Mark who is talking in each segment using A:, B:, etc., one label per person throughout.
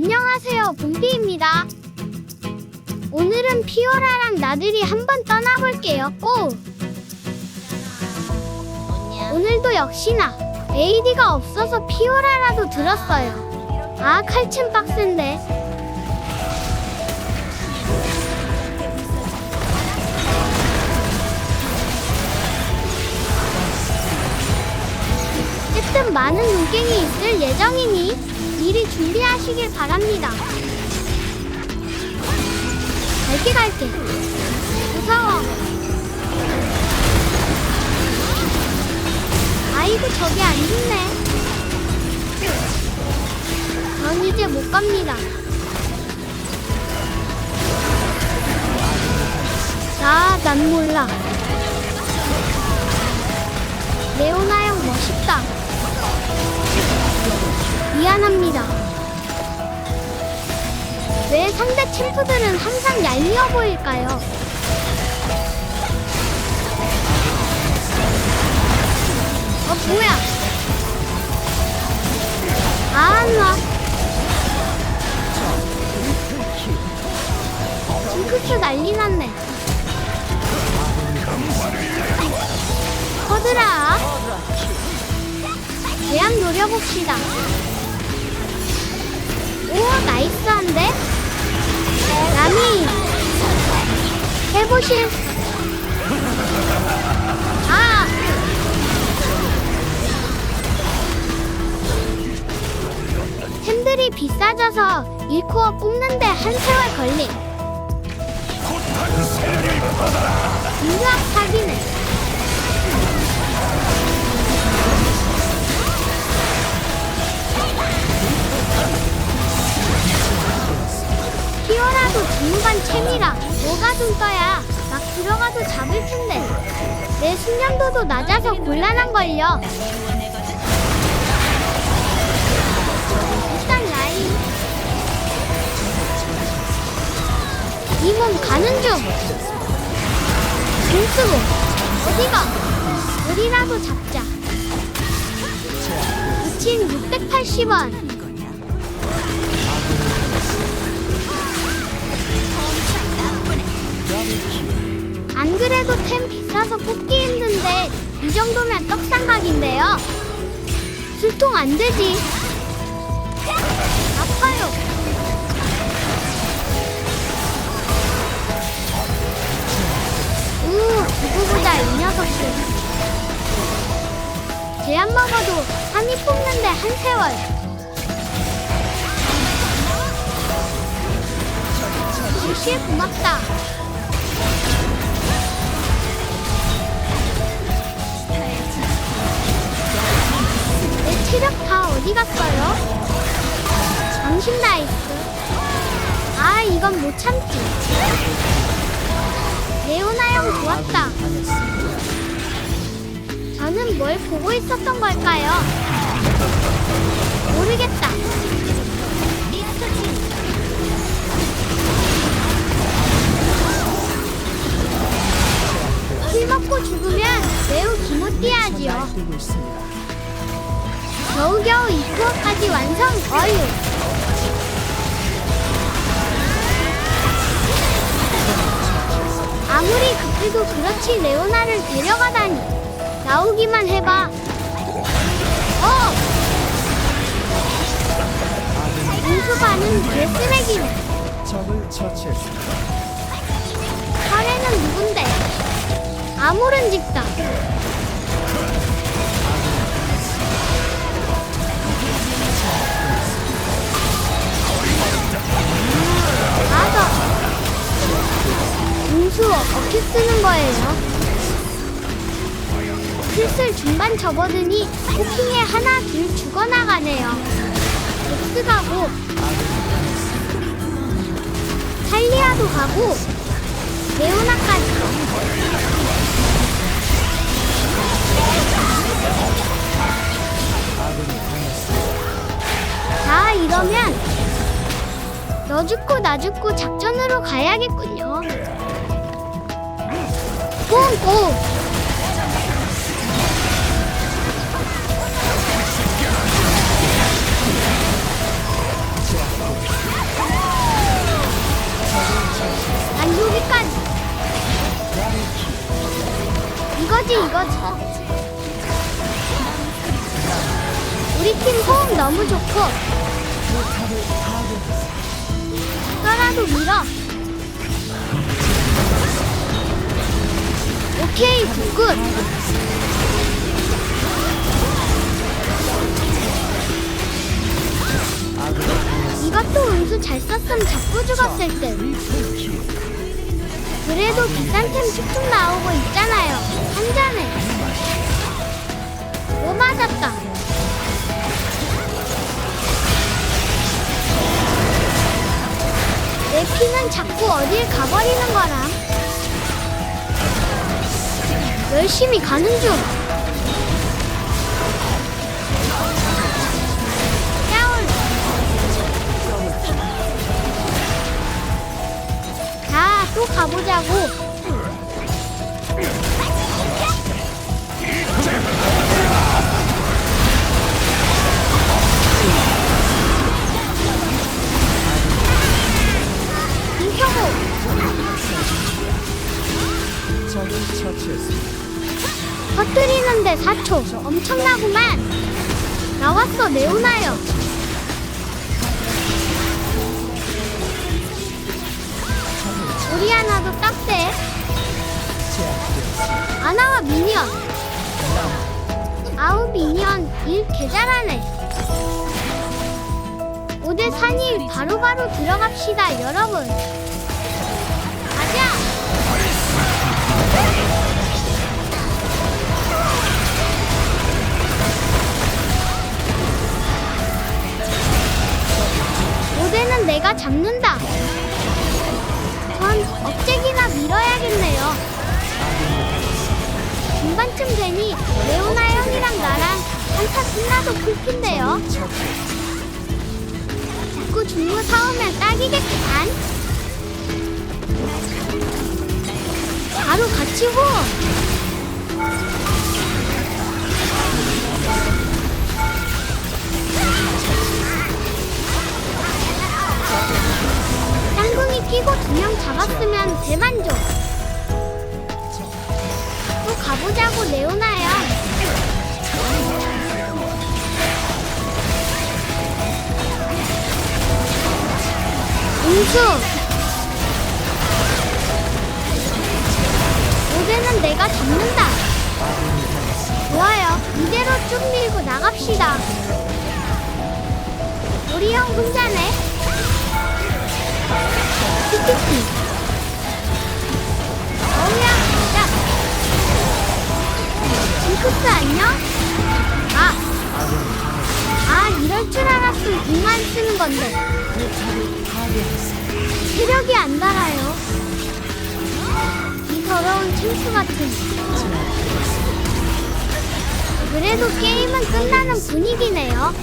A: 안녕하세요, 봄비입니다. 오늘은 피오라랑 나들이 한번 떠나볼게요. 고! 오늘도 역시나 AD가 없어서 피오라라도 들었어요. 아, 칼침 빡센데. 어쨌든 많은 눈갱이 있을 예정이니 미리 준비하시길 바랍니다. 갈게 갈게. 무서워. 아이고 저기 안 좋네. 전 이제 못 갑니다. 아, 난 몰라. 레오나 형 멋있다. 미안합니다. 왜 상대 챔프들은 항상 얄미워 보일까요? 어, 뭐야? 아, 안 와. 징크스 난리 났네. 커드라. 대안 노려봅시다. 오, 나이스한데? 남이 해보실. 아! 템들이 비싸져서 1코어 뽑는데 한 세월 걸림. 인류학 사기네. 뭐가 dum떠야? 막 들어가도 잡을 텐데 내 숙련도도 낮아서 곤란한걸요. 일단 라인. 이몸 가는 중. 공쓰고 어디가? 우리라도 잡자. 미친 680원 템 비싸서 뽑기 힘든데 이 정도면 떡상각인데요. 술통 안 되지. 아파요. 우, 누구보다 이 녀석들. 제 안 먹어도 한입 뽑는데 한 세월. 실시에 고맙다. 체력 다 어디 갔어요? 당신 나이스. 아, 이건 못 참지. 레오나 형 좋았다. 저는 뭘 보고 있었던 걸까요? 모르겠다. 술 먹고 죽으면 매우 기모띠하지요. 겨우겨우 2코어까지 완성. 어유 아무리 급해도 그렇지 레오나를 데려가다니. 나오기만 해봐. 어! 인수반은 개 쓰레기네.
B: 적을 처치했습니다.
A: 사례는 누군데? 아무런 직다 거예요? 슬슬 중반 접어드니 호킹에 하나 둘 죽어나가네요. 엑스 가고 탈리아도 가고 레오나까지. 자 이러면 너 죽고 나 죽고 작전으로 가야겠군요. 꿈꾸 난 여기까지. 이거지 이거지. 우리 팀 호흡 너무 좋고. 떠나도 밀어. 오케이 굿굿 이것도 운수 잘 썼음 잡고 죽었을 듯 그래도 비싼 템 쭉쭉 나오고 있잖아요. 한 잔에. 오 맞았다. 내 피는 자꾸 어딜 가버리는 거람 열심히 가는 중 야올 자, 또 가보자고. 4초. 엄청나구만. 나왔어, 레오나요. 우리 하나도 딱대. 아나와 미니언. 아우 미니언 일 개잘하네. 5대 4일 바로바로 들어갑시다 여러분. 내가 잡는다. 전 억제기나 밀어야겠네요. 중반쯤 되니 레오나 형이랑 나랑 한타 끝나도.
B: 처치했습니다.
A: 자꾸 중무 사오면 딱이겠구만. 바로 같이 호. 끼고 두 명 잡았으면 대만족. 또 가보자고 레오나야. 인수. 오대는 내가 잡는다. 좋아요. 이대로 쭉 밀고 나갑시다. 우리 형 혼자네. 어우야, 야. 징크스 안녕? 아. 아, 이럴 줄 알았으면 공만 쓰는 건데. 체력이 안 달아요. 이 더러운 침수 같은. 그래도 게임은 끝나는 분위기네요.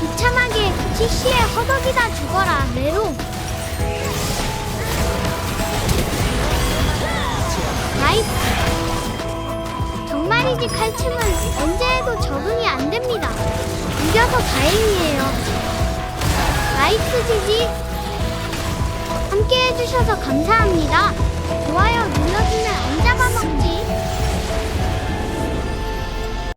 A: 비참하게 CC에 허덕이다 죽어라, 메롱. 나이스. 정말이지 칼춤은 언제 해도 적응이 안 됩니다. 이겨서 다행이에요. 나이스 지지. 함께 해주셔서 감사합니다. 좋아요 눌러주면 안 잡아먹지.